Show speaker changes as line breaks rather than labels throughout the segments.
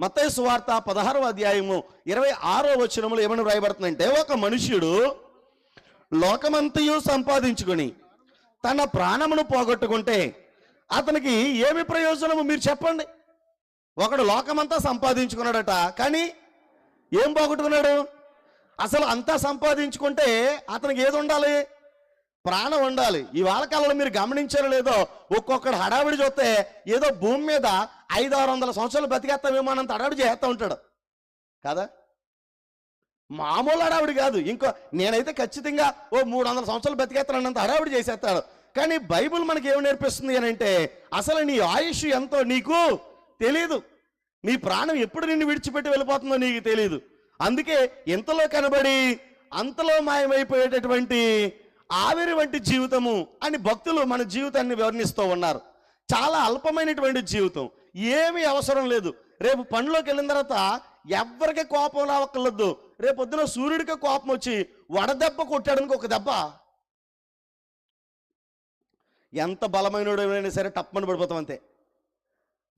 మత్తయి సువార్త పదహారవ అధ్యాయము ఇరవై ఆరో వచనంలో ఏమని వ్రాయబడుతుందంటే ఒక మనుష్యుడు లోకమంతయు సంపాదించుకొని తన ప్రాణమును పోగొట్టుకుంటే అతనికి ఏమి ప్రయోజనము మీరు చెప్పండి? ఒకడు లోకమంతా సంపాదించుకున్నాడట కానీ ఏం పోగొట్టుకున్నాడు? అసలు అంతా సంపాదించుకుంటే అతనికి ఏది ఉండాలి? ప్రాణం ఉండాలి. ఈ కాలంలో మీరు గమనించారో లేదో ఒక్కొక్కడు హడావిడి చూస్తే ఏదో భూమి మీద ఐదు ఆరు వందల సంవత్సరాలు బతికేస్తామేమో అన్నంత హడావిడి చేస్తూ ఉంటాడు. కదా? మామూలు అడావిడి కాదు. ఇంకో నేనైతే ఖచ్చితంగా ఓ మూడు వందల సంవత్సరాలు బతికేస్తానంత హడావిడి చేసేస్తాడు కానీ బైబిల్ మనకి ఏమి నేర్పిస్తుంది అని అంటే అసలు నీ ఆయుష్ ఎంతో నీకు తెలియదు నీ ప్రాణం ఎప్పుడు నిన్ను విడిచిపెట్టి వెళ్ళిపోతుందో నీకు తెలియదు అందుకే ఇంతలో కనబడి అంతలో మాయమైపోయేటటువంటి ఆవిరి వంటి జీవితము అని భక్తులు మన జీవితాన్ని వివరణిస్తూ ఉన్నారు. చాలా అల్పమైనటువంటి జీవితం. ఏమీ అవసరం లేదు. రేపు పనిలోకి వెళ్ళిన తర్వాత ఎవరికి కోపం రావక్కర్లేదు. రేపు పొద్దున సూర్యుడికి కోపం వచ్చి వడదెబ్బ కొట్టాడనికి ఒక దెబ్బ. ఎంత బలమైనడైనా సరే టప్పని పడిపోతాం అంతే.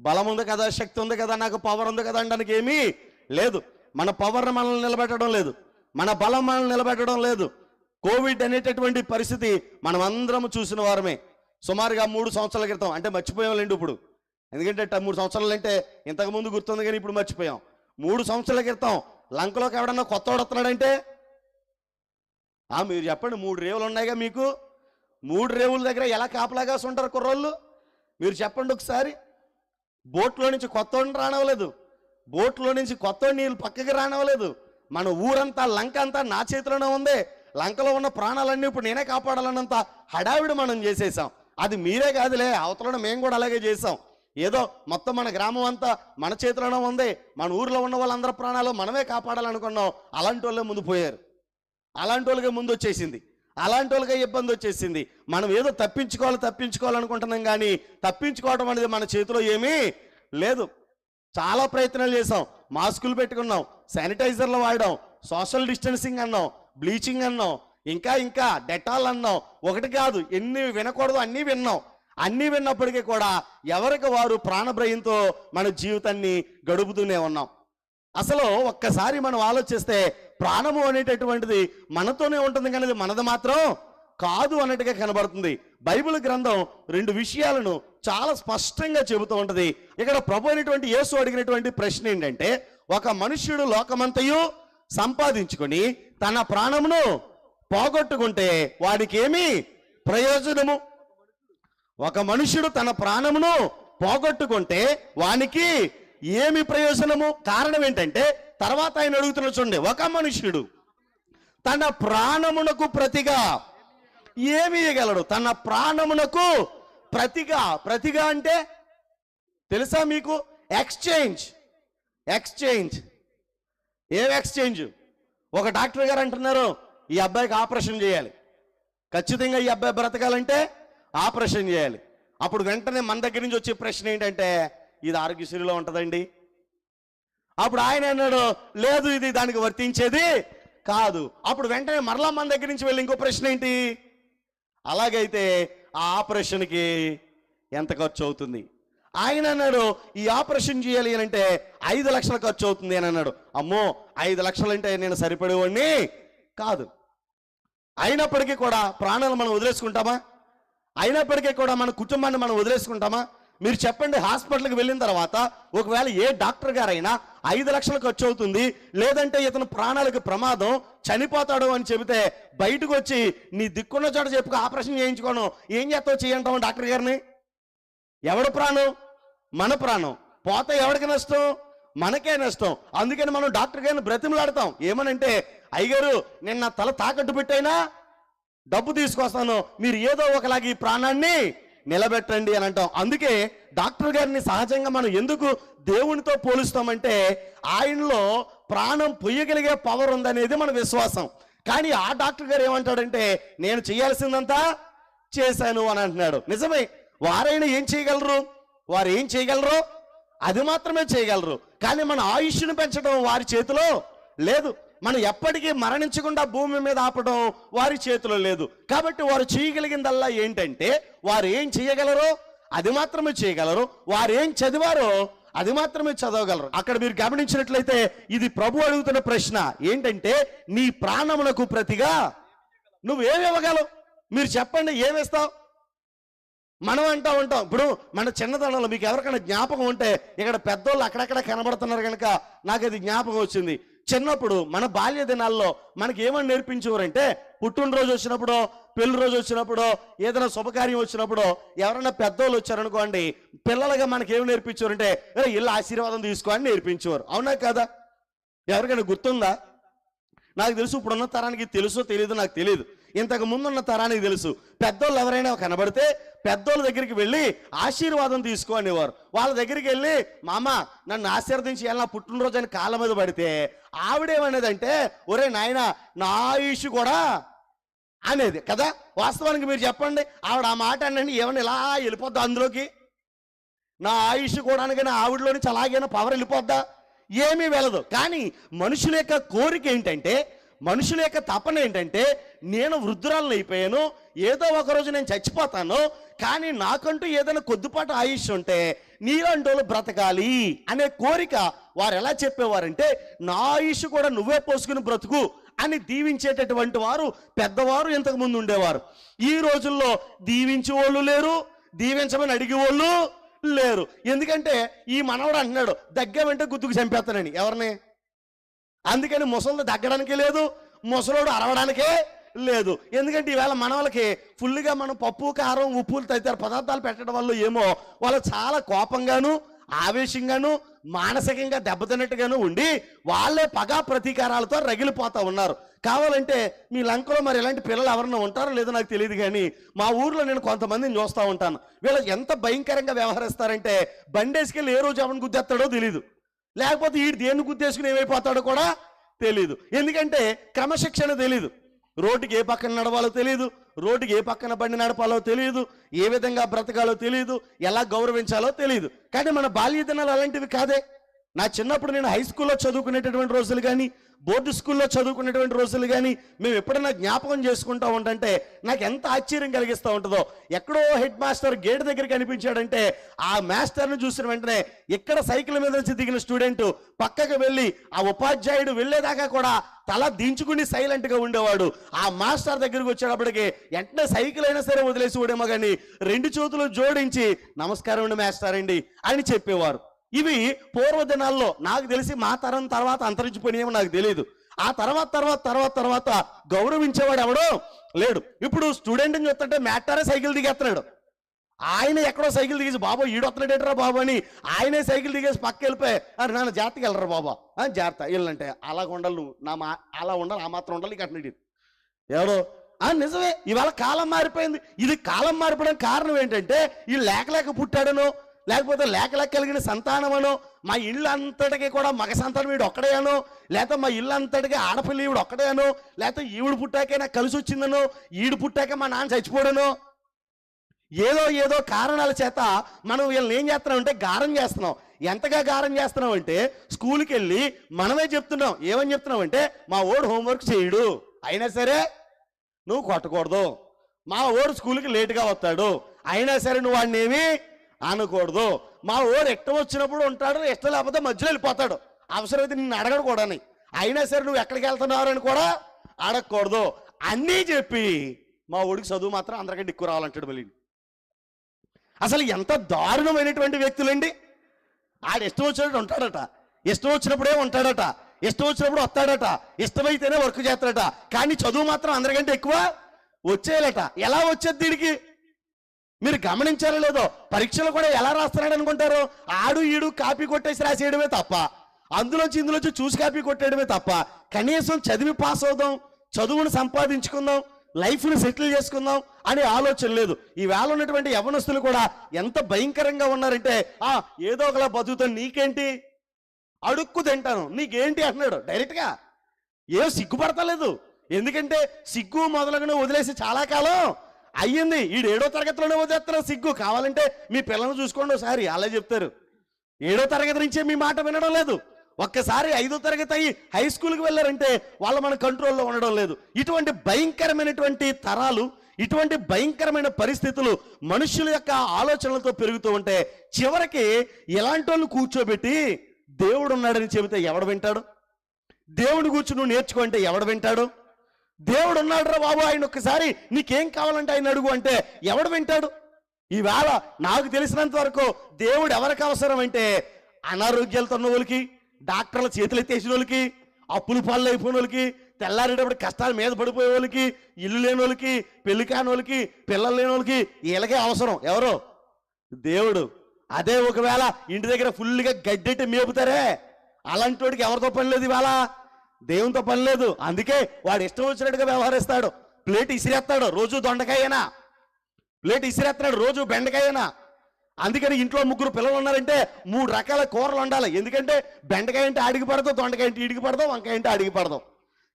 బలం ఉంది కదా శక్తి ఉంది కదా నాకు పవర్ ఉంది కదా అనడానికి ఏమీ లేదు. మన పవర్ని మనల్ని నిలబెట్టడం లేదు. మన బలం మనల్ని నిలబెట్టడం లేదు. కోవిడ్ అనేటటువంటి పరిస్థితి మనం అందరం చూసిన వారమే. సుమారుగా మూడు సంవత్సరాల క్రితం అంటే మర్చిపోయాం లేండి ఇప్పుడు. ఎందుకంటే మూడు సంవత్సరాలు అంటే ఇంతకు ముందు గుర్తుంది కానీ ఇప్పుడు మర్చిపోయాం. మూడు సంవత్సరాల క్రితం లంకలోకి ఎవడన్నా కొత్త వస్తున్నాడంటే? ఆ మీరు చెప్పండి మూడు రేవులు ఉన్నాయిగా మీకు? మూడు రేవుల దగ్గర ఎలా కాపలాగా ఉంటారు కుర్రోళ్ళు? మీరు చెప్పండి ఒకసారి. బోట్లో నుంచి కొత్త రానవలేదు బోట్లో నుంచి కొత్త నీళ్ళు పక్కకి రానవలేదు మన ఊరంతా లంక అంతా నా చేతిలోనే ఉంది. లంకలో ఉన్న ప్రాణాలన్నీ ఇప్పుడు నేనే కాపాడాలన్నంత హడావిడి మనం చేసేసాం. అది మీరే కాదులే అవతలను మేము కూడా అలాగే చేసాం. ఏదో మొత్తం మన గ్రామం అంతా మన చేతిలోనే ఉంది. మన ఊర్లో ఉన్న వాళ్ళందరి ప్రాణాలు మనమే కాపాడాలనుకున్నాం. అలాంటి వాళ్ళే ముందు పోయారు. అలాంటి వాళ్ళకే ముందు వచ్చేసింది. అలాంటి వాళ్ళకే ఇబ్బంది వచ్చేసింది. మనం ఏదో తప్పించుకోవాలి తప్పించుకోవాలనుకుంటున్నాం కానీ తప్పించుకోవడం అనేది మన చేతిలో ఏమీ లేదు. చాలా ప్రయత్నాలు చేసాం మాస్కులు పెట్టుకున్నాం. శానిటైజర్లు వాడడం సోషల్ డిస్టెన్సింగ్ అన్నాం. బ్లీచింగ్ అన్నాం. ఇంకా ఇంకా డెటాల్ అన్నాం. ఒకటి కాదు ఎన్ని వినకూడదు అన్నీ విన్నాం. అన్నీ విన్నప్పటికీ కూడా ఎవరికి వారు ప్రాణభయంతో మన జీవితాన్ని గడుపుతూనే ఉన్నాం. అసలు ఒక్కసారి మనం ఆలోచిస్తే ప్రాణము అనేటటువంటిది మనతోనే ఉంటుంది కానీ మనది మాత్రం కాదు అన్నట్టుగా కనబడుతుంది. బైబిల్ గ్రంథం రెండు విషయాలను చాలా స్పష్టంగా చెబుతూ ఉంటుంది. ఇక్కడ ప్రభు అయినటువంటి యేసు అడిగినటువంటి ప్రశ్న ఏంటంటే ఒక మనుష్యుడు లోకమంతయు సంపాదించుకొని తన ప్రాణమును పోగొట్టుకుంటే వాడికి ఏమి ప్రయోజనము? ఒక మనుష్యుడు తన ప్రాణమును పోగొట్టుకుంటే వానికి ఏమి ప్రయోజనము? కారణం ఏంటంటే తర్వాత ఆయన అడుగుతున్న చూడండి ఒక మనుష్యుడు తన ప్రాణమునకు ప్రతిగా ఏమి ఇవ్వగలడు తన ప్రాణమునకు ప్రతిగా ప్రతిగా అంటే తెలుసా మీకు? Exchange exchange. ఏం ఎక్స్చేంజ్? ఒక డాక్టర్ గారు అంటున్నారు ఈ అబ్బాయికి ఆపరేషన్ చేయాలి. ఖచ్చితంగా ఈ అబ్బాయి బ్రతకాలంటే ఆపరేషన్ చేయాలి. అప్పుడు వెంటనే మన దగ్గర నుంచి వచ్చే ప్రశ్న ఏంటంటే ఇది ఆరోగ్యశ్రీలో ఉంటుందండి. అప్పుడు ఆయన అన్నాడు లేదు ఇది దానికి వర్తించేది కాదు. అప్పుడు వెంటనే మరలా మన దగ్గర నుంచి వెళ్ళి ఇంకో ప్రశ్న ఏంటి? అలాగైతే ఆ ఆపరేషన్కి ఎంత ఖర్చు అవుతుంది? ఆయన అన్నాడు ఈ ఆపరేషన్ చేయాలి అని అంటే ఐదు లక్షల ఖర్చు అవుతుంది అని అన్నాడు. అమ్మో ఐదు లక్షలు అంటే నేను సరిపడేవాడిని కాదు. అయినప్పటికీ కూడా ప్రాణాలు మనం వదిలేసుకుంటామా? అయినప్పటికీ కూడా మన కుటుంబాన్ని మనం వదిలేసుకుంటామా? మీరు చెప్పండి హాస్పిటల్కి వెళ్ళిన తర్వాత ఒకవేళ ఏ డాక్టర్ గారైనా ఐదు లక్షలు ఖర్చు అవుతుంది లేదంటే ఇతను ప్రాణాలకు ప్రమాదం చనిపోతాడు అని చెబితే బయటకు వచ్చి నీ దిక్కున్న చోట చెప్పుకు ఆపరేషన్ చేయించుకోను. ఏం చేస్తావు చేయంటాము డాక్టర్ గారిని? ఎవడు ప్రాణం? మన ప్రాణం. పోతే ఎవరికి నష్టం? మనకే నష్టం. అందుకని మనం డాక్టర్ గారిని బ్రతిమలాడతాం. ఏమనంటే అయ్యగారు నేను నా తల తాకట్టు పెట్టైనా డబ్బు తీసుకొస్తాను. మీరు ఏదో ఒకలాగా ఈ ప్రాణాన్ని నిలబెట్టండి అని అంటాం. అందుకే డాక్టర్ గారిని సహజంగా మనం ఎందుకు దేవునితో పోలుస్తామంటే ఆయనలో ప్రాణం పొయ్యగలిగే పవర్ ఉందనేది మన విశ్వాసం. కానీ ఆ డాక్టర్ గారు ఏమంటాడంటే నేను చేయాల్సిందంతా చేశాను అని అంటున్నాడు. నిజమే వారైనా ఏం చేయగలరు? వారు ఏం చేయగలరు అది మాత్రమే చేయగలరు. కానీ మన ఆయుష్ను పెంచడం వారి చేతిలో లేదు. మనం ఎప్పటికీ మరణించకుండా భూమి మీద ఆపడం వారి చేతిలో లేదు. కాబట్టి వారు చేయగలిగిందల్లా ఏంటంటే వారు ఏం చేయగలరో అది మాత్రమే చేయగలరు. వారు ఏం చదివారో అది మాత్రమే చదవగలరు. అక్కడ మీరు గమనించినట్లయితే ఇది ప్రభు అడుగుతున్న ప్రశ్న. ఏంటంటే నీ ప్రాణములకు ప్రతిగా నువ్వేమి ఇవ్వగలవు? మీరు చెప్పండి ఏమిస్తావు మనం అంటా ఉంటాం. ఇప్పుడు మన చిన్నతనంలో మీకు ఎవరికైనా జ్ఞాపకం ఉంటే ఇక్కడ పెద్దోళ్ళు అక్కడక్కడ కనబడుతున్నారు కనుక నాకు అది జ్ఞాపకం వచ్చింది. చిన్నప్పుడు మన బాల్య దినాల్లో మనకి ఏమని నేర్పించేవారంటే పుట్టినరోజు వచ్చినప్పుడు పెళ్ళి రోజు వచ్చినప్పుడు ఏదైనా శుభకార్యం వచ్చినప్పుడు ఎవరైనా పెద్దోళ్ళు వచ్చారనుకోండి పిల్లలుగా మనకి ఏమి నేర్పించేవారంటే ఇల్లు ఆశీర్వాదం తీసుకో అని నేర్పించేవారు. అవునా కదా? ఎవరికైనా గుర్తుందా? నాకు తెలుసు ఇప్పుడున్న తరానికి తెలుసో తెలియదు నాకు తెలియదు ఇంతకు ముందున్న తరానికి తెలుసు. పెద్దోళ్ళు ఎవరైనా కనబడితే పెద్దోళ్ళ దగ్గరికి వెళ్ళి ఆశీర్వాదం తీసుకో అనేవారు. వాళ్ళ దగ్గరికి వెళ్ళి మామ నన్ను ఆశీర్వదించి వెళ్ళిన పుట్టినరోజు అని కాళ్ళ మీద పడితే ఆవిడేమనేదంటే ఒరే నాయన నా ఆయుష్ కూడా అనేది. కదా? వాస్తవానికి మీరు చెప్పండి. ఆవిడ ఆ మాట అనండి ఏమన్నా ఇలా వెళ్ళిపోద్దా అందులోకి? నా ఆయుష్ కూడా అనగానే ఆవిడలోని నుంచి అలాగైనా పవర్ వెళ్ళిపోద్దా? ఏమీ వెళ్ళదు. కానీ మనుషుల యొక్క కోరిక ఏంటంటే మనుషుల యొక్క తపన ఏంటంటే నేను వృద్ధురాలను అయిపోయాను ఏదో ఒక రోజు నేను చచ్చిపోతాను కానీ నాకంటూ ఏదైనా కొద్దిపాటు ఆయుష్ ఉంటే నీలాంటి వాళ్ళు బ్రతకాలి అనే కోరిక వారు ఎలా చెప్పేవారంటే నా ఆయుష్ కూడా నువ్వే పోసుకుని బ్రతుకు అని దీవించేటటువంటి వారు పెద్దవారు ఇంతకు ముందు ఉండేవారు. ఈ రోజుల్లో దీవించే వాళ్ళు లేరు దీవించమని అడిగే వాళ్ళు లేరు. ఎందుకంటే ఈ మనవడు అంటున్నాడు దగ్గమంటే గుద్దుకు చంపేస్తానని. ఎవరిని? అందుకని ముసలి దగ్గడానికి లేదు ముసలోడు అరవడానికే లేదు. ఎందుకంటే ఈవేళ మనవలకి ఫుల్గా మనం పప్పు కారం ఉప్పులు తదితర పదార్థాలు పెట్టడం వల్ల ఏమో వాళ్ళు చాలా కోపంగాను ఆవేశంగాను మానసికంగా దెబ్బతిన్నట్టుగాను ఉండి వాళ్ళే పగా ప్రతీకారాలతో రగిలిపోతూ ఉన్నారు. కావాలంటే మీ లంకలో మరి ఇలాంటి పిల్లలు ఎవరన్నా ఉంటారో లేదో నాకు తెలియదు కానీ మా ఊర్లో నేను కొంతమందిని చూస్తూ ఉంటాను. వీళ్ళు ఎంత భయంకరంగా వ్యవహరిస్తారంటే బండేసుకెళ్ళి ఏ రోజు ఎవరిని గుద్దేస్తాడో తెలియదు లేకపోతే ఈ దేన్ని గుద్దేసుకుని ఏమైపోతాడో కూడా తెలియదు ఎందుకంటే క్రమశిక్షణ తెలియదు రోడ్డుకి ఏ పక్కన నడవాలో తెలియదు రోడ్డుకి ఏ పక్కన బండి నడపాలో తెలియదు ఏ విధంగా బ్రతకాలో తెలియదు ఎలా గౌరవించాలో తెలియదు కానీ మన బాల్య దినాలు అలాంటివి కాదే. నా చిన్నప్పుడు నేను హై స్కూల్లో చదువుకునేటటువంటి రోజులు కానీ బోర్డు స్కూల్లో చదువుకునేటువంటి రోజులు కానీ మేము ఎప్పుడైనా జ్ఞాపకం చేసుకుంటా ఉంటుంటే నాకు ఎంత ఆశ్చర్యం కలిగిస్తూ ఉంటుందో. ఎక్కడో హెడ్ మాస్టర్ గేట్ దగ్గర కనిపించాడంటే ఆ మాస్టర్ని చూసిన వెంటనే ఇక్కడ సైకిల్ మీద నుంచి దిగిన స్టూడెంట్ పక్కకు వెళ్ళి ఆ ఉపాధ్యాయుడు వెళ్ళేదాకా కూడా తల దించుకుని సైలెంట్గా ఉండేవాడు. ఆ మాస్టర్ దగ్గరికి వచ్చేటప్పటికి వెంటనే సైకిల్ అయినా సరే వదిలేసి వాడేమో కానీ రెండు చేతులు జోడించి నమస్కారం అండి మాస్టర్ అండి అని చెప్పేవారు. ఇవి పూర్వ దినాల్లో నాకు తెలిసి మా తరం తర్వాత అంతరించిపోయినాయేమో నాకు తెలియదు. ఆ తర్వాత తర్వాత తర్వాత తర్వాత గౌరవించేవాడు ఎవడో లేడు. ఇప్పుడు స్టూడెంట్ని చూస్తుంటే మ్యాటారే సైకిల్ దిగేస్తున్నాడు. ఆయన ఎక్కడో సైకిల్ దిగేసి బాబు ఈడొత్తలేడేట్రా బాబు అని ఆయనే సైకిల్ దిగేసి పక్క వెళ్ళిపోయి అరే నాన్న జాగ్రత్తగా వెళ్ళరా బాబా. ఆ, జాగ్రత్త. వెళ్ళంటే అలా ఉండాలి నువ్వు నా మా అలా ఉండాలి ఆ మాత్రం ఉండాలి ఇక ఎవడో ఆ నిజమే ఇవాళ కాలం మారిపోయింది. ఇది కాలం మారిపోవడానికి కారణం ఏంటంటే ఈ లేక లేక పుట్టాడనో లేకపోతే లేక లేక కలిగిన సంతానమనో మా ఇల్లు అంతటికి కూడా మగ సంతానం వీడు ఒక్కడేనో లేకపోతే మా ఇల్లు అంతటికి ఆడపిల్ల ఈవిడు ఒక్కడేనో లేకపోతే ఈవిడు పుట్టాకే నాకు కలిసి వచ్చిందనో ఈడు పుట్టాక మా నాన్న చచ్చిపోడనో. ఏదో ఏదో కారణాల చేత మనం వీళ్ళని ఏం చేస్తున్నామంటే గారం చేస్తున్నాం. ఎంతగా గారం చేస్తున్నాం అంటే స్కూల్కి వెళ్ళి మనమే చెప్తున్నాం. ఏమని చెప్తున్నాం అంటే మా ఓడు హోంవర్క్ చేయడు. అయినా సరే నువ్వు కొట్టకూడదు. మా ఓడు స్కూల్కి లేటుగా వస్తాడు. అయినా సరే నువ్వు వాడిని ఏమి అనకూడదు. మా ఓడు ఇష్టం వచ్చినప్పుడు ఉంటాడు ఇష్టం లేకపోతే మధ్యలో వెళ్ళిపోతాడు. అవసరమైతే నిన్ను అడగడు కూడా అయినా సరే నువ్వు ఎక్కడికి వెళ్తున్నావు అని కూడా అడగకూడదు. అన్నీ చెప్పి మా ఓడికి చదువు మాత్రం అందరికంటే ఎక్కువ రావాలంటాడు మళ్ళీ. అసలు ఎంత దారుణమైనటువంటి వ్యక్తులండి. ఆడు ఇష్టం వచ్చినట్టు ఉంటాడట. ఇష్టం వచ్చినప్పుడే ఉంటాడట. ఇష్టం వచ్చినప్పుడు వస్తాడట. ఇష్టమైతేనే వర్క్ చేస్తాడట. కానీ చదువు మాత్రం అందరికంటే ఎక్కువ వచ్చేయాలట. ఎలా వచ్చేది దీనికి? మీరు గమనించారో లేదో పరీక్షలు కూడా ఎలా రాస్తున్నాడు అనుకుంటారు? ఆడు ఈడు కాపీ కొట్టేసి రాసేయడమే తప్ప. అందులోంచి ఇందులోంచి చూసి కాపీ కొట్టేయడమే తప్ప. కనీసం చదివి పాస్ అవుదాం చదువును సంపాదించుకుందాం లైఫ్ని సెటిల్ చేసుకుందాం అనే ఆలోచన లేదు. ఈ వేళ ఉన్నటువంటి యవనస్తులు కూడా ఎంత భయంకరంగా ఉన్నారంటే ఆ ఏదో ఒకలా బతుకుతాను నీకేంటి? అడుక్కు తింటాను. నీకేంటి అంటున్నాడు. డైరెక్ట్గా ఏం సిగ్గుపడతలేదు. ఎందుకంటే సిగ్గు మొదలగున వదిలేసి చాలా కాలం అయ్యింది. ఈడు ఏడో తరగతిలోనే వదిలేస్తున్నారు సిగ్గు. కావాలంటే మీ పిల్లల్ని చూసుకోండి ఒకసారి అలా చెప్తారు. ఏడో తరగతి నుంచే మీ మాట వినడం లేదు. ఒక్కసారి ఐదో తరగతి అయ్యి హై స్కూల్కి వెళ్ళారంటే వాళ్ళు మన కంట్రోల్లో ఉండడం లేదు. ఇటువంటి భయంకరమైనటువంటి తరాలు ఇటువంటి భయంకరమైన పరిస్థితులు మనుషుల యొక్క ఆలోచనలతో పెరుగుతూ ఉంటే చివరికి ఎలాంటి వాళ్ళు కూర్చోబెట్టి దేవుడు ఉన్నాడని చెబితే ఎవడు వింటాడు? దేవుడి గురించి నువ్వు నేర్చుకో అంటే ఎవడు వింటాడు? దేవుడు ఉన్నాడు రా బాబు ఆయన ఒక్కసారి నీకేం కావాలంటే ఆయన అడుగు అంటే ఎవడు వింటాడు? ఈవేళ నాకు తెలిసినంత వరకు దేవుడు ఎవరికి అవసరం అంటే అనారోగ్యాలతో ఉన్న వాళ్ళకి డాక్టర్ల చేతులు ఎత్తేసిన వాళ్ళకి అప్పులు పాలు అయిపోయిన వాళ్ళకి తెల్లారేటప్పుడు కష్టాల మీద పడిపోయే వాళ్ళకి ఇల్లు లేని వాళ్ళకి పెళ్ళి కాని వాళ్ళకి పిల్లలు లేని వాళ్ళకి వీళ్ళకే అవసరం. ఎవరు? దేవుడు. అదే ఒకవేళ ఇంటి దగ్గర ఫుల్గా గడ్డెట్టి మేపుతారే అలాంటి వాడికి ఎవరితో పని లేదు ఇవాళ దేవునితో పని లేదు. అందుకే వాడు ఇష్టం వచ్చినట్టుగా వ్యవహరిస్తాడు. ప్లేట్ ఇసిరేస్తాడు. రోజు దొండకాయనా? ప్లేట్ ఇసిరేస్తున్నాడు రోజు బెండకాయనా? అందుకని ఇంట్లో ముగ్గురు పిల్లలు ఉన్నారంటే మూడు రకాల కూరలు ఉండాలి ఎందుకంటే బెండకాయ అంటే ఆడికి పడతావు దొండకాయ అంటే ఈడికి పడతావు వంకాయ అంటే ఆడికి పడతావు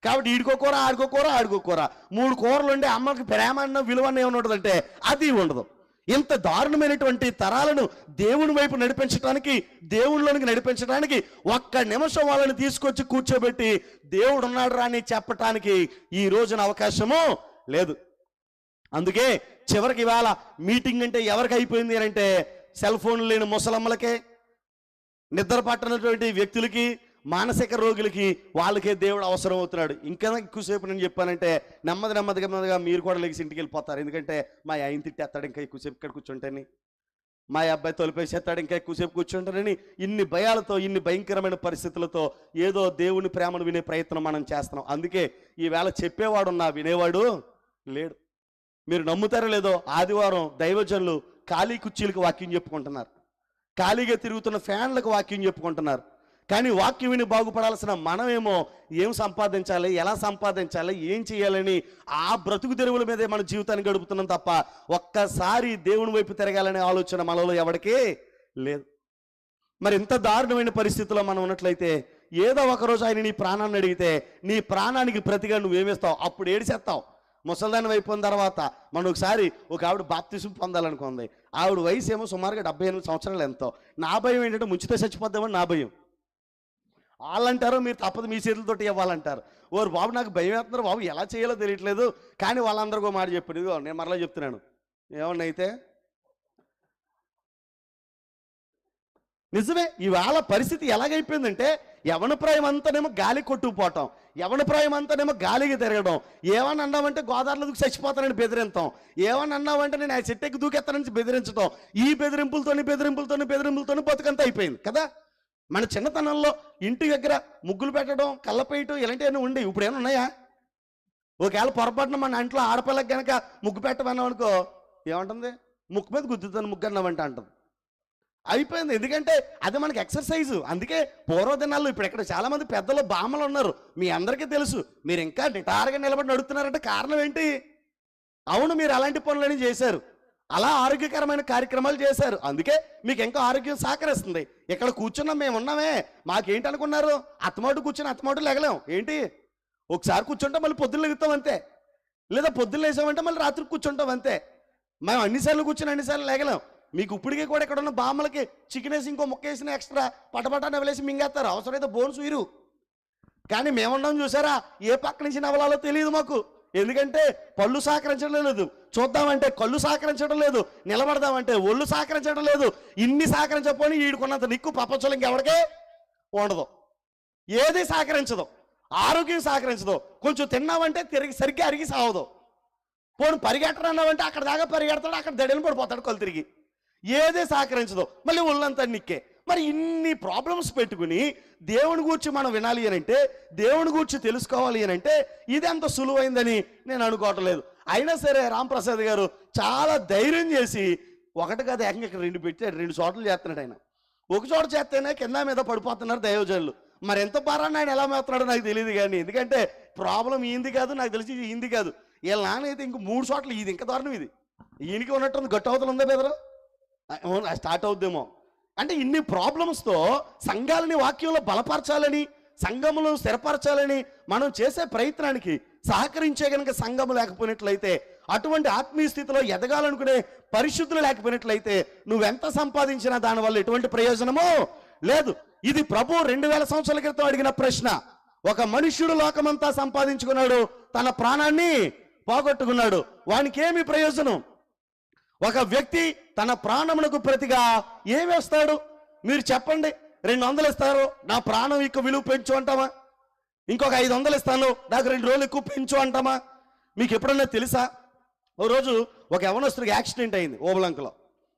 కాబట్టి ఈడికో కూర ఆడికో కూర ఆడికో కూర. మూడు కూరలు ఉండే అమ్మకి ప్రేమ అన్న విలువ ఏమి ఉండదంటే అది ఉండదు. ఇంత దారుణమైనటువంటి తరాలను దేవుని వైపు నడిపించడానికి దేవుళ్ళలోనికి నడిపించడానికి ఒక్క నిమిషం వాళ్ళని తీసుకొచ్చి కూర్చోబెట్టి దేవుడు ఉన్నాడు రా అని చెప్పటానికి ఈ రోజున అవకాశము లేదు. అందుకే చివరికి ఇవాళ మీటింగ్ అంటే ఎవరికి అయిపోయింది అని అంటే సెల్ ఫోన్ లేని ముసలమ్మలకే నిద్ర పట్టనటువంటి వ్యక్తులకి మానసిక రోగులకి వాళ్ళకే దేవుడు అవసరం అవుతున్నాడు. ఇంకా ఎక్కువసేపు నేను చెప్పానంటే నెమ్మది నెమ్మదిగా నెమ్మదిగా మీరు కూడా లేచి ఇంటికి వెళ్ళిపోతారు. ఎందుకంటే మా ఆయన తిట్టేస్తాడు ఇంకా ఎక్కువసేపు ఇక్కడ కూర్చుంటేని. మా అబ్బాయి తొలిపేసేస్తాడు ఇంకా ఎక్కువసేపు కూర్చుంటారని ఇన్ని భయాలతో ఇన్ని భయంకరమైన పరిస్థితులతో ఏదో దేవుని ప్రేమను వినే ప్రయత్నం మనం చేస్తున్నాం. అందుకే ఈవేళ చెప్పేవాడు నా వినేవాడు లేడు. మీరు నమ్ముతారో లేదో ఆదివారం దైవజనులు ఖాళీ కుర్చీలకు వాక్యం చెప్పుకుంటున్నారు. ఖాళీగా తిరుగుతున్న ఫ్యాన్లకు వాక్యం చెప్పుకుంటున్నారు. కానీ వాక్యం విని బాగుపడాల్సిన మనమేమో ఏం సంపాదించాలి ఎలా సంపాదించాలి ఏం చేయాలని ఆ బ్రతుకు తెరువుల మీదే మన జీవితాన్ని గడుపుతున్నాం తప్ప ఒక్కసారి దేవుని వైపు తిరగాలనే ఆలోచన మనలో ఎవరికీ లేదు. మరి ఇంత దారుణమైన పరిస్థితిలో మనం ఉన్నట్లయితే ఏదో ఒక రోజు ఆయన నీ ప్రాణాన్ని అడిగితే నీ ప్రాణానికి ప్రతిగా నువ్వేమిస్తావు అప్పుడు ఏడిసేస్తావు ముసల్దాని అయిపోయిన తర్వాత మనం ఒకసారి ఒక ఆవిడ బాప్తిసం పొందాలనుకుంది. ఆవిడ వయసు ఏమో సుమారుగా డెబ్బై ఎనిమిది సంవత్సరాలు ఎంతో. నా భయం ఏంటంటే ముంచితే చచ్చిపోద్దామని నా భయం. వాళ్ళంటారు మీరు తప్పదు మీ చేతులతోటి ఇవ్వాలంటారు. ఓరు బాబు నాకు భయం వేస్తున్నారు బాబు ఎలా చేయాలో తెలియట్లేదు. కానీ వాళ్ళందరికీ ఒక మాట చెప్పాడు ఇదిగో నేను మరలా చెప్తున్నాను. ఏమన్నా అయితే? నిజమే ఇవాళ పరిస్థితి ఎలాగైపోయిందంటే యవన ప్రాయం అంతానేమో గాలి కొట్టుకుపోవటం యవన ప్రాయం అంతానేమో గాలికి తిరగడం ఏమని అన్నామంటే గోదావరిలో దూకి చచ్చిపోతానని బెదిరింతాం ఏమని అన్నామంటే నేను ఆ చెట్టెక్కి దూకెత్తానని బెదిరించడం ఈ బెదిరింపులతోని బెదిరింపులతోని బెదిరింపులతోని బతుకంతా అయిపోయింది కదా? మన చిన్నతనంలో ఇంటి దగ్గర ముగ్గులు పెట్టడం కళ్ళపేయటం ఇలాంటివన్నీ ఉండి ఇప్పుడు ఏమైనా ఉన్నాయా? ఒకవేళ పొరపాటున మన ఇంట్లో ఆడపిల్లకి కనుక ముగ్గు పెట్టమన్నాం అనుకో ఏమంటుంది? ముక్కు మీద గుద్దుతాను ముగ్గు అన్నామంటే అంటుంది. అయిపోయింది. ఎందుకంటే అది మనకి ఎక్సర్సైజ్ అందుకే పూర్వదినాల్లో ఇప్పుడు ఇక్కడ చాలామంది పెద్దలు బామ్మలు ఉన్నారు. మీ అందరికీ తెలుసు. మీరు ఇంకా నిటారుగా నిలబడి నడుస్తున్నారంటే కారణం ఏంటి? అవును మీరు అలాంటి పనులని చేశారు. అలా ఆరోగ్యకరమైన కార్యక్రమాలు చేశారు. అందుకే మీకు ఇంకా ఆరోగ్యం సహకరిస్తుంది. ఇక్కడ కూర్చున్నాం మేము ఉన్నామే. మాకేంటి అనుకున్నారు? అత్తమాటు కూర్చుని అత్తమాటు లెగలేం. ఏంటి? ఒకసారి కూర్చుంటాం మళ్ళీ పొద్దున్న లెగుతాం అంతే. లేదా పొద్దున్న లేసామంటే మళ్ళీ రాత్రి కూర్చుంటాం అంతే. మేము అన్నిసార్లు కూర్చుని అన్నిసార్లు లేగలేం. మీకు ఇప్పటికీ కూడా ఇక్కడ ఉన్న బామ్మలకి చికెన్ వేసి ఇంకో ముక్క వేసిన ఎక్స్ట్రా పటపటా నవలేసి మింగేస్తారు. అవసరమైతే బోన్స్ వీరు కానీ మేమున్నాం చూసారా? ఏ పక్క నుంచి నవలాలో తెలియదు మాకు. ఎందుకంటే పళ్ళు సహకరించడం లేదు. చూద్దామంటే కళ్ళు సహకరించడం లేదు. నిలబడదామంటే ఒళ్ళు సహకరించడం లేదు. ఇన్ని సహకరించకపోయి వీడుకున్నంత నిక్కు ప్రపంచంలో ఇంకెవరికే ఉండదు. ఏది సహకరించదు ఆరోగ్యం సహకరించదు కొంచెం తిన్నామంటే తిరిగి సరిగ్గా అరిగి సావదు. పోను పరిగెట్టరన్నామంటే అక్కడ దాకా పరిగెడతాడు అక్కడ దడిని పడిపోతాడు కొలు తిరిగి. ఏదే సహకరించదు మళ్ళీ ఒళ్ళంతా నిక్కే. మరి ఇన్ని ప్రాబ్లమ్స్ పెట్టుకుని దేవుని గురించి మనం వినాలి అని అంటే దేవుని గురించి తెలుసుకోవాలి అని అంటే ఇది అంత సులువైందని నేను అనుకోవటం లేదు అయినా సరే రాంప్రసాద్ గారు చాలా ధైర్యం చేసి ఒకటి కాదు ఏకంగా ఇక్కడ రెండు పెట్టి రెండు చోట్ల చేస్తున్నాడు ఆయన. ఒక చోట చేస్తేనే కింద మీద పడిపోతున్నారు దైవజనులు. మరి ఎంత భారాన్ని ఆయన ఎలా మేస్తున్నాడో నాకు తెలియదు కానీ ఎందుకంటే ప్రాబ్లం ఈంది కాదు నాకు తెలిసి ఈంది కాదు. వీళ్ళ నాన్న అయితే ఇంక మూడు చోట్ల ఇది ఇంకా దారుణం ఇది. ఈయనకి ఉన్నట్టుంది గట్టు అవతలు ఉందా బెదరు? స్టార్ట్ అవుద్దేమో. అంటే ఇన్ని ప్రాబ్లమ్స్తో సంఘాలని వాక్యంలో బలపరచాలని సంఘములు స్థిరపరచాలని మనం చేసే ప్రయత్నానికి సహకరించే కనుక సంఘము లేకపోయినట్లయితే అటువంటి ఆత్మీయ స్థితిలో ఎదగాలనుకునే పరిశుద్ధులు లేకపోయినట్లయితే నువ్వెంత సంపాదించినా దానివల్ల ఎటువంటి ప్రయోజనమో లేదు. ఇది ప్రభు రెండు వేల సంవత్సరాల క్రితం అడిగిన ప్రశ్న. ఒక మనుష్యుడు లోకమంతా సంపాదించుకున్నాడు తన ప్రాణాన్ని పోగొట్టుకున్నాడు. వానికి ఏమి ప్రయోజనం? ఒక వ్యక్తి తన ప్రాణమునకు ప్రతిగా ఏమేస్తాడు మీరు చెప్పండి. రెండు వందలు ఇస్తారు నా ప్రాణం ఎక్కువ విలువ పెంచు అంటామా? ఇంకొక ఐదు వందలు ఇస్తాను. నాకు రెండు రోజులు ఎక్కువ పెంచు అంటామా? మీకు ఎప్పుడన్నా తెలుసా? ఓ రోజు ఒక యవనస్తుడికి యాక్సిడెంట్ అయింది ఓబలంకలో.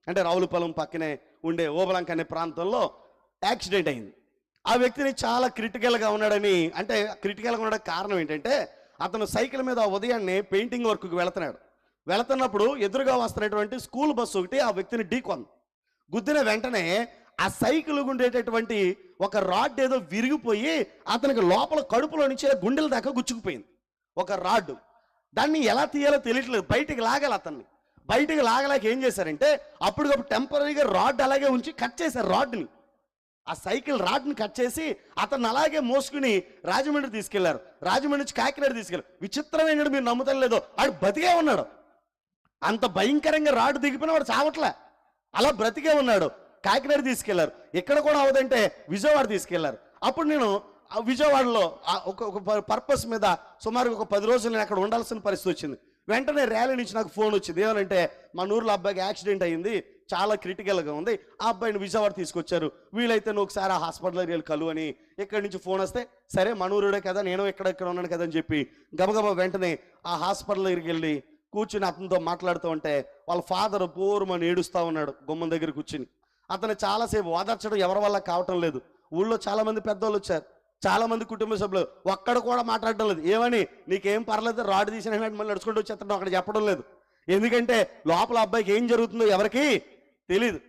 అంటే రావులపాలెం పక్కనే ఉండే ఓబలంక అనే ప్రాంతంలో యాక్సిడెంట్ అయింది. ఆ వ్యక్తిని చాలా క్రిటికల్గా ఉన్నాడని అంటే క్రిటికల్గా ఉండడానికి కారణం ఏంటంటే అతను సైకిల్ మీద ఆ ఉదయాన్నే పెయింటింగ్ వర్క్కి వెళుతున్నాడు. వెళుతున్నప్పుడు ఎదురుగా వస్తున్నటువంటి స్కూల్ బస్సు ఒకటి ఆ వ్యక్తిని ఢీకొంది. గుద్దిన వెంటనే ఆ సైకిల్ ఉండేటటువంటి ఒక రాడ్ ఏదో విరిగిపోయి అతనికి లోపల కడుపులో నుంచి గుండెల దాకా గుచ్చుకుపోయింది. ఒక రాడ్. దాన్ని ఎలా తీయాలో తెలియట్లేదు. బయటికి లాగాలి అతన్ని. బయటికి లాగలేక ఏం చేశారంటే అప్పటికప్పుడు టెంపరీగా రాడ్ అలాగే ఉంచి కట్ చేశారు రాడ్ని. ఆ సైకిల్ రాడ్ని కట్ చేసి అతను అలాగే మోసుకుని రాజమండ్రి తీసుకెళ్ళారు. రాజమండ్రి నుంచి కాకినాడ తీసుకెళ్ళారు. విచిత్రమైన మీరు నమ్ముతారు లేదో. ఆడు బతికే ఉన్నాడు. అంత భయంకరంగా రాడ్ దిగిపోయిన వాడు చావట్లే. అలా బ్రతికే ఉన్నాడు. కాకినాడ తీసుకెళ్ళారు. ఇక్కడ కూడా అవదంటే విజయవాడ తీసుకెళ్ళారు. అప్పుడు నేను ఆ విజయవాడలో ఆ ఒక ఒక పర్పస్ మీద సుమారు ఒక పది రోజులు నేను అక్కడ ఉండాల్సిన పరిస్థితి వచ్చింది. వెంటనే ర్యాలీ నుంచి నాకు ఫోన్ వచ్చింది. ఏమనంటే మా ఊర్లో అబ్బాయికి యాక్సిడెంట్ అయ్యింది చాలా క్రిటికల్గా ఉంది. ఆ అబ్బాయిని విజయవాడ తీసుకొచ్చారు. వీలైతే నువ్వు ఒకసారి ఆ హాస్పిటల్ వెళ్ళి కలు అని ఇక్కడి నుంచి ఫోన్ వస్తే సరే మనూరుడే కదా నేను ఇక్కడ ఉన్నాను కదా అని చెప్పి గబగబా వెంటనే ఆ హాస్పిటల్ దగ్గరికి వెళ్ళి కూర్చుని అతనితో మాట్లాడుతూ ఉంటే వాళ్ళ ఫాదర్ పూర్వమని ఏడుస్తూ ఉన్నాడు గుమ్మం దగ్గర కూర్చుని. అతను చాలాసేపు ఓదార్చడం ఎవరి వల్ల కావటం లేదు. ఊళ్ళో చాలామంది పెద్దోళ్ళు వచ్చారు. చాలామంది కుటుంబ సభ్యులు ఒక్కడ కూడా మాట్లాడడం లేదు. ఏమని? నీకేం పర్లేదు రాడ్ తీసిన మళ్ళీ నడుచుకుంటూ వచ్చేస్తాడు. అక్కడ చెప్పడం లేదు. ఎందుకంటే లోపల అబ్బాయికి ఏం జరుగుతుందో ఎవరికి తెలియదు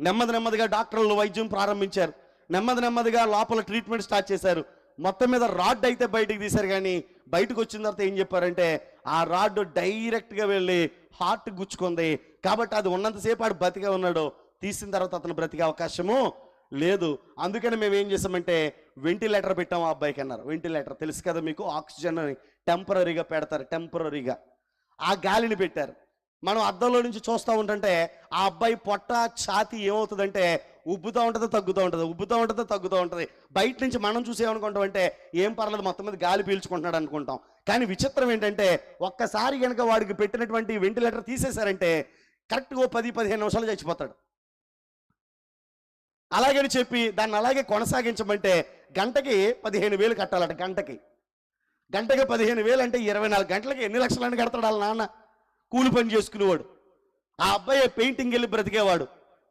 నెమ్మది నెమ్మదిగా డాక్టర్లు వైద్యం ప్రారంభించారు. నెమ్మది నెమ్మదిగా లోపల ట్రీట్మెంట్ స్టార్ట్ చేశారు. మొత్తం మీద రాడ్ అయితే బయటికి తీశారు కానీ బయటకు వచ్చిన తర్వాత ఏం చెప్పారంటే ఆ రాడ్ డైరెక్ట్గా వెళ్ళి హార్ట్ గుచ్చుకుంది. కాబట్టి అది ఉన్నంతసేపు ఆడు బతిగా ఉన్నాడు. తీసిన తర్వాత అతను బ్రతికే అవకాశము లేదు. అందుకని మేము ఏం చేసామంటే వెంటిలేటర్ పెట్టాం ఆ అబ్బాయికి అన్నారు. వెంటిలేటర్ తెలుసు కదా మీకు? ఆక్సిజన్ టెంపరీగా పెడతారు టెంపరీగా. ఆ గాలిని పెట్టారు. మనం అద్దంలో నుంచి చూస్తూ ఉంటుంటే ఆ అబ్బాయి పొట్ట ఛాతి ఏమవుతుందంటే ఉబ్బుతూ ఉంటుంది తగ్గుతూ ఉంటుంది ఉబ్బుతూ ఉంటుంది తగ్గుతూ ఉంటుంది. బయట నుంచి మనం చూసేమనుకుంటాం అంటే ఏం పర్లేదు మొత్తం మీద గాలి పీల్చుకుంటున్నాడు అనుకుంటాం. కానీ విచిత్రం ఏంటంటే ఒక్కసారి కనుక వాడికి పెట్టినటువంటి వెంటిలేటర్ తీసేశారంటే కరెక్ట్గా ఓ పది పదిహేను నిమిషాలు చచ్చిపోతాడు అలాగని చెప్పి దాన్ని అలాగే కొనసాగించమంటే గంటకి పదిహేను వేలు కట్టాలట గంటకి. గంటకి పదిహేను వేలు అంటే ఇరవై నాలుగు గంటలకి ఎన్ని లక్షలని కడతాడు వాళ్ళ నాన్న? కూలి పని చేసుకునేవాడు. ఆ అబ్బాయి పెయింటింగ్ వెళ్ళి బ్రతికేవాడు.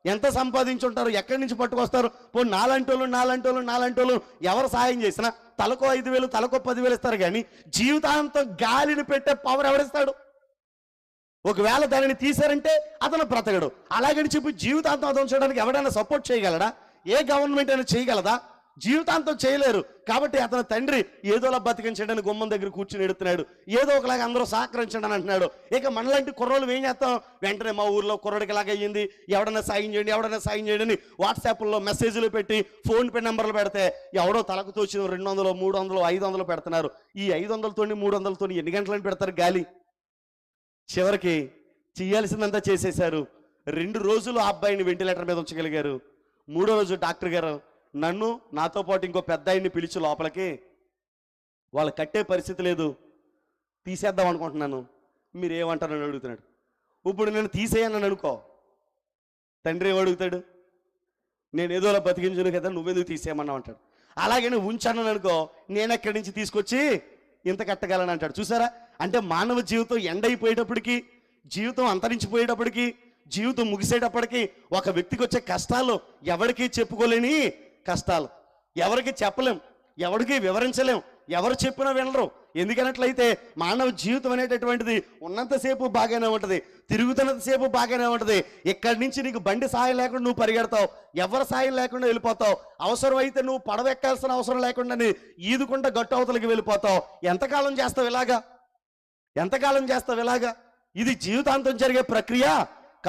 ఎంత సంపాదించుంటారు ఎక్కడి నుంచి పట్టుకొస్తారు? పో నాలంటోళ్ళు నాలంటోళ్ళు నాలంటోళ్ళు ఎవరు సాయం చేసినా తలకో ఐదు వేలు తలకో పదివేలు ఇస్తారు కానీ జీవితాంతం గాలిని పెట్టే పవర్ ఎవరిస్తాడు? ఒకవేళ దానిని తీశారంటే అతను బ్రతకడు. అలాగని చెప్పి జీవితాంతం అదం చేయడానికి ఎవడైనా సపోర్ట్ చేయగలడా? ఏ గవర్నమెంట్ అయినా చేయగలదా? జీవితాంతం చేయలేరు. కాబట్టి అతని తండ్రి ఏదోలా బతికించండి అని గుమ్మం దగ్గర కూర్చుని ఎడుతున్నాడు. ఏదో ఒకలాగా అందరూ సహకరించండి అని అంటున్నాడు. ఇక మనలాంటి కుర్రోళ్ళు ఏం చేస్తాం? వెంటనే మా ఊర్లో కుర్రడికి ఇలాగ అయ్యింది. ఎవడన్నా సాయం చేయండి ఎవడన్నా సాయం చేయండి అని వాట్సాప్లో మెసేజ్లు పెట్టి ఫోన్ పే నెంబర్లు పెడితే ఎవడో తలకు తోచిన రెండు వందలు మూడు వందలు ఐదు వందలు పెడుతున్నారు. ఈ ఐదు వందలతోని మూడు వందలతోని ఎన్ని గంటలని పెడతారు గాలి? చివరికి చేయాల్సిందంతా చేసేశారు. రెండు రోజులు ఆ అబ్బాయిని వెంటిలేటర్ మీద ఉంచగలిగారు. మూడో రోజు డాక్టర్ గారు నన్ను నాతో పాటు ఇంకో పెద్ద ఆయన్ని పిలిచి లోపలికి వాళ్ళు కట్టే పరిస్థితి లేదు. తీసేద్దాం అనుకుంటున్నాను. మీరు ఏమంటారని అడుగుతున్నాడు. ఇప్పుడు నేను తీసేయనని అనుకో. తండ్రి అడుగుతాడు? నేను ఏదోలా బతికించను కదా నువ్వెందుకు తీసేయమన్నావు అంటాడు. అలాగే నువ్వు ఉంచానని అనుకో. నేను ఎక్కడి నుంచి తీసుకొచ్చి ఇంత కట్టగలను అంటాడు. చూసారా? అంటే మానవ జీవితం ఎండ అయిపోయేటప్పటికి జీవితం అంతరించిపోయేటప్పటికి జీవితం ముగిసేటప్పటికి ఒక వ్యక్తికి వచ్చే కష్టాలు ఎవరికీ చెప్పుకోలేని కష్టాలు. ఎవరికి చెప్పలేం ఎవరికి వివరించలేం ఎవరు చెప్పినా వినరు. ఎందుకనట్లయితే మానవ జీవితం అనేటటువంటిది ఉన్నంతసేపు బాగానే ఉంటుంది తిరుగుతున్నంతసేపు బాగానే ఉంటుంది. ఇక్కడి నుంచి నీకు బండి సాయం లేకుండా నువ్వు పరిగెడతావు ఎవరి సాయం లేకుండా వెళ్ళిపోతావు. అవసరం అయితే నువ్వు పడవెక్కాల్సిన అవసరం లేకుండా ఈదుకుంటా గట్టు అవతలకి వెళ్ళిపోతావు. ఎంతకాలం చేస్తావు ఇలాగా? ఎంతకాలం చేస్తావు ఇలాగా? ఇది జీవితాంతం జరిగే ప్రక్రియ?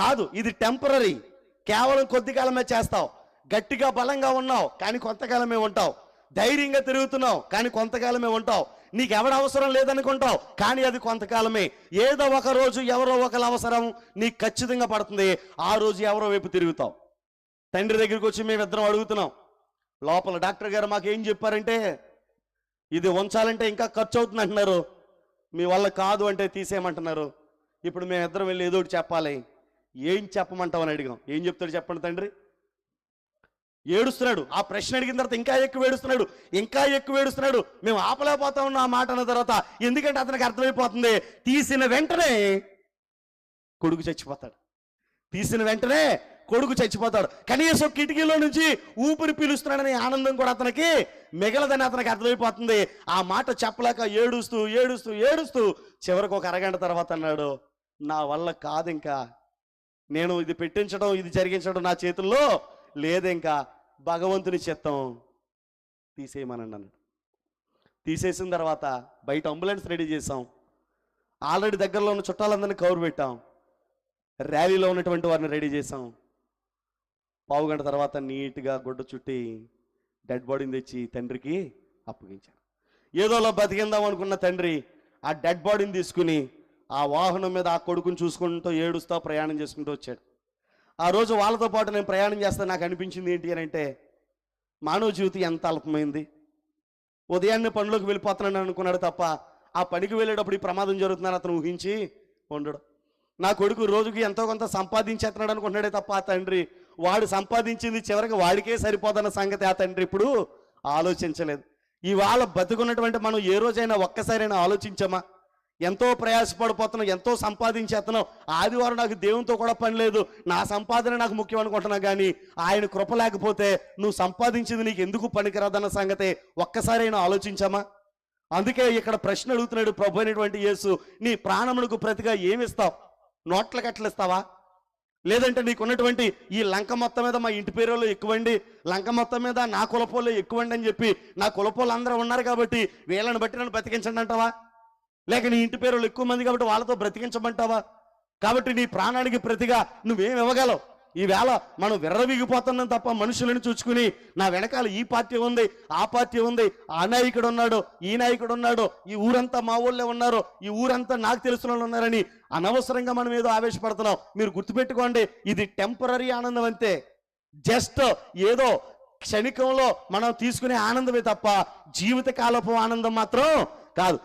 కాదు ఇది టెంపరీ కేవలం కొద్ది కాలమే చేస్తావు. గట్టిగా బలంగా ఉన్నావు కానీ కొంతకాలమే ఉంటావు. ధైర్యంగా తిరుగుతున్నావు కానీ కొంతకాలమే ఉంటావు. నీకు ఎవడ అవసరం లేదనుకుంటావు కానీ అది కొంతకాలమే. ఏదో ఒక రోజు ఎవరో ఒకరి అవసరం నీకు ఖచ్చితంగా పడుతుంది. ఆ రోజు ఎవరో వైపు తిరుగుతావు. తండ్రి దగ్గరికి వచ్చి మేము ఇద్దరం అడుగుతున్నాం. లోపల డాక్టర్ గారు మాకు ఏం చెప్పారంటే ఇది ఉంచాలంటే ఇంకా ఖర్చు అవుతుంది అంటున్నారు. మీ వల్ల కాదు అంటే తీసేయమంటున్నారు. ఇప్పుడు మేము ఇద్దరం వెళ్ళి ఏదో ఒకటి చెప్పాలి. ఏం చెప్పమంటామని అడిగాం. ఏం చెప్తాడు చెప్పండి తండ్రి? ఏడుస్తున్నాడు. ఆ ప్రశ్న అడిగిన తర్వాత ఇంకా ఎక్కువ ఏడుస్తున్నాడు. ఇంకా ఎక్కువ ఏడుస్తున్నాడు. మేము ఆపలేకపోతా ఉన్న ఆ మాట అన్న తర్వాత ఎందుకంటే అతనికి అర్థమైపోతుంది. తీసిన వెంటనే కొడుకు చచ్చిపోతాడు. తీసిన వెంటనే కొడుకు చచ్చిపోతాడు. కనీసం కిటికీలో నుంచి ఊపిరి పీలుస్తున్నాడనే ఆనందం కూడా అతనికి మిగలదని అతనికి అర్థమైపోతుంది. ఆ మాట చెప్పలేక ఏడుస్తూ ఏడుస్తూ ఏడుస్తూ చివరికి ఒక అరగంట తర్వాత అన్నాడు నా వల్ల కాదు ఇంకా. నేను ఇది పెట్టించడం ఇది జరిగించడం నా చేతుల్లో లేదు ఇంకా. భగవంతుని చిత్తం తీసేయమనండి అన్నాడు. తీసేసిన తర్వాత బయట అంబులెన్స్ రెడీ చేసాం ఆల్రెడీ దగ్గరలో ఉన్న చుట్టాలందరినీ కవర్ పెట్టాం. ర్యాలీలో ఉన్నటువంటి వారిని రెడీ చేసాం పావు గంట తర్వాత నీట్గా గుడ్డ చుట్టి డెడ్ బాడీని తెచ్చి తండ్రికి అప్పగించారు. ఏదోలా బతికిందాం అనుకున్న తండ్రి ఆ డెడ్ బాడీని తీసుకుని ఆ వాహనం మీద ఆ కొడుకుని చూసుకుంటూ ఏడుస్తూ ప్రయాణం చేసుకుంటూ వచ్చాడు. ఆ రోజు వాళ్ళతో పాటు నేను ప్రయాణం చేస్తే నాకు అనిపించింది ఏంటి అని అంటే మానవ జీవితం ఎంత అల్పమైంది. ఉదయాన్నే పనిలోకి వెళ్ళిపోతున్నాను అనుకున్నాడు తప్ప ఆ పనికి వెళ్ళేటప్పుడు ఈ ప్రమాదం జరుగుతుందని అతను ఊహించి ఉండడు. నా కొడుకు రోజుకి ఎంతో కొంత సంపాదించేస్తున్నాడు అనుకుంటున్నాడే తప్ప ఆ తండ్రి వాడు సంపాదించింది చివరికి వాడికే సరిపోదన్న సంగతి ఆ తండ్రి ఇప్పుడు ఆలోచించలేదు. ఇవాళ బతుకున్నటువంటి మనం ఏ రోజైనా ఒక్కసారైనా ఆలోచించామా? ఎంతో ప్రయాసపడిపోతున్నావు ఎంతో సంపాదించేస్తున్నావు. ఆదివారం నాకు దేవునితో కూడా పని లేదు. నా సంపాదన నాకు ముఖ్యం అనుకుంటున్నా కానీ ఆయన కృప లేకపోతే నువ్వు సంపాదించింది నీకు ఎందుకు పనికిరాదన్న సంగతి ఒక్కసారైనా ఆలోచించామా అందుకే ఇక్కడ ప్రశ్న అడుగుతున్నాడు ప్రభు అయినటువంటి యేసు నీ ప్రాణమునకు ప్రతిగా ఏమిస్తావు? నోట్ల కట్టలు ఇస్తావా? లేదంటే నీకున్నటువంటి ఈ లంక మొత్తం మీద మా ఇంటి పేరులో ఎక్కువండి లంక మొత్తం మీద నా కులపోలో ఎక్కువండి అని చెప్పి నా కులపోలు అందరూ ఉన్నారు కాబట్టి వీళ్ళని బట్టి నన్ను బ్రతికించండి అంటావా? లేక నీ ఇంటి పేరు ఎక్కువ మంది కాబట్టి వాళ్ళతో బ్రతికించమంటావా? కాబట్టి నీ ప్రాణానికి ప్రతిగా నువ్వేం ఇవ్వగలవు? ఈవేళ మనం విర్రవిగిపోతున్నాం తప్ప మనుషులను చూసుకుని నా వెనకాల ఈ పార్టీ ఉంది ఆ పార్టీ ఉంది ఆ నాయకుడు ఉన్నాడు ఈ నాయకుడు ఉన్నాడు ఈ ఊరంతా మా ఊళ్ళో ఉన్నారు ఈ ఊరంతా నాకు తెలిసిన వాళ్ళు ఉన్నారని అనవసరంగా మనం ఏదో ఆవేశపడుతున్నాం. మీరు గుర్తుపెట్టుకోండి ఇది టెంపరీ ఆనందం అంతే. జస్ట్ ఏదో క్షణికంలో మనం తీసుకునే ఆనందమే తప్ప జీవితకాలపు ఆనందం మాత్రం కాదు.